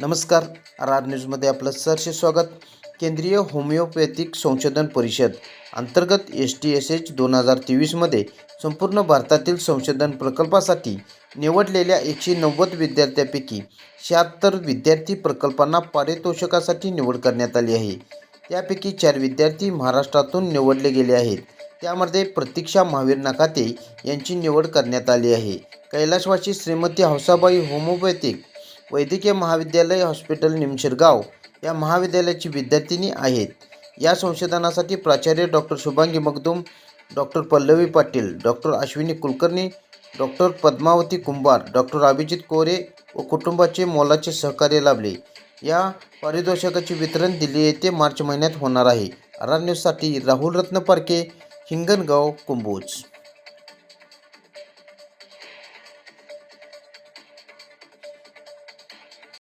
नमस्कार. R R न्यूजमध्ये आपलं सरसे स्वागत. केंद्रीय होमिओपॅथिक संशोधन परिषद अंतर्गत एस टी एस एच दोन हजार तेवीसमध्ये संपूर्ण भारतातील संशोधन प्रकल्पासाठी निवडलेल्या एकशे नव्वद विद्यार्थ्यांपैकी शहात्तर विद्यार्थी प्रकल्पांना पारितोषिकासाठी निवड करण्यात आली आहे. त्यापैकी चार विद्यार्थी महाराष्ट्रातून निवडले गेले आहेत. त्यामध्ये प्रतीक्षा महावीर नाकाते यांची निवड करण्यात आली आहे. कैलाशवासी श्रीमती हौसाबाई होमिओपॅथिक वैद्यकीय महाविद्यालय हॉस्पिटल निमशिरगाव या महाविद्यालयाची विद्यार्थिनी आहेत. या संशोधनासाठी प्राचार्य doctor Shubhangi Magdum doctor Pallavi Patil doctor Ashwini Kulkarni doctor Padmavati Kumbhar doctor Abhijit Kore व कुटुंबाचे मोलाचे सहकार्य लाभले. या पारितोषिकाचे वितरण दिल्ली येथे मार्च महिन्यात होणार आहे. आर न्यूजसाठी राहुल रत्न पारखे हिंगणगाव कुंभोज.